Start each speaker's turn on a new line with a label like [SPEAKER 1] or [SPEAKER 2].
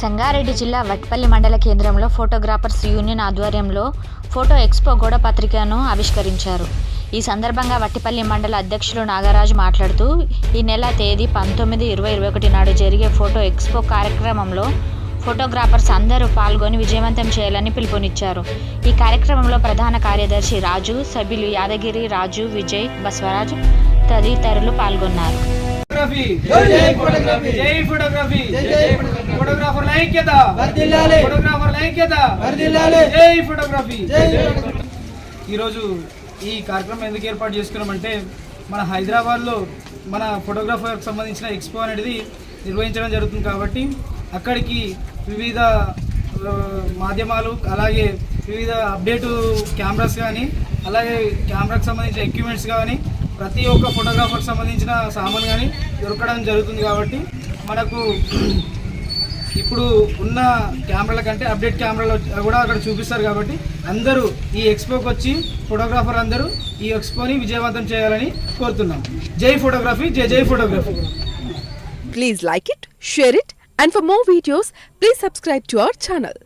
[SPEAKER 1] సంగారెడ్డి జిల్లా వట్పల్లి మండల కేంద్రంలో ఫోటోగ్రాఫర్స్ యూనియన్ ఆధ్వర్యంలో ఫోటో ఎక్స్పో గోడ పత్రికను ఆవిష్కరించారు. ఈ సందర్భంగా వట్టిపల్లి మండల అధ్యక్షులు నాగరాజు మాట్లాడుతూ ఈ నెల తేదీ పంతొమ్మిది ఇరవై ఇరవై ఒకటి నాడు జరిగే ఫోటో ఎక్స్పో కార్యక్రమంలో ఫోటోగ్రాఫర్స్ అందరూ పాల్గొని విజయవంతం చేయాలని పిలుపునిచ్చారు. ఈ కార్యక్రమంలో ప్రధాన కార్యదర్శి రాజు సభ్యులు యాదగిరి రాజు విజయ్ బసవరాజు తదితరులు పాల్గొన్నారు.
[SPEAKER 2] ఫోటోగ్రఫీ
[SPEAKER 3] జై ఫోటోగ్రఫీ.
[SPEAKER 2] జై ఫోటోగ్రఫీ
[SPEAKER 3] ఫోటోగ్రఫీ.
[SPEAKER 2] ఫోటోగ్రాఫర్ల ఐక్యత
[SPEAKER 3] వర్ధిల్లాలి.
[SPEAKER 2] ఫోటోగ్రాఫర్ల ఐక్యత
[SPEAKER 3] వర్ధిల్లాలి.
[SPEAKER 2] జై ఫోటోగ్రఫీ
[SPEAKER 3] జై ఫోటోగ్రఫీ.
[SPEAKER 2] ఈరోజు ఈ కార్యక్రమం ఎందుకు ఏర్పాటు చేసుకున్నామంటే మన హైదరాబాద్లో మన ఫోటోగ్రాఫర్కి సంబంధించిన ఎక్స్పో అనేది నిర్వహించడం జరుగుతుంది కాబట్టి అక్కడికి వివిధ మాధ్యమాలు అలాగే వివిధ అప్డేటు కెమెరాస్ కానీ అలాగే కెమెరాకి సంబంధించిన ఎక్విప్మెంట్స్ కానీ ప్రతి ఒక్క ఫోటోగ్రాఫర్కి సంబంధించిన సామాన్ కానీ దొరకడం జరుగుతుంది కాబట్టి మనకు ఇప్పుడు ఉన్న కెమెరాల కంటే అప్డేట్ కెమెరాలు కూడా అక్కడ చూపిస్తారు కాబట్టి అందరూ ఈ ఎక్స్పోకి వచ్చి ఫోటోగ్రాఫర్ అందరూ ఈ ఎక్స్పోని విజయవంతం చేయాలని కోరుతున్నాం. జై ఫోటోగ్రఫీ జై జై photography
[SPEAKER 4] please like it share it and for more videos please subscribe to our channel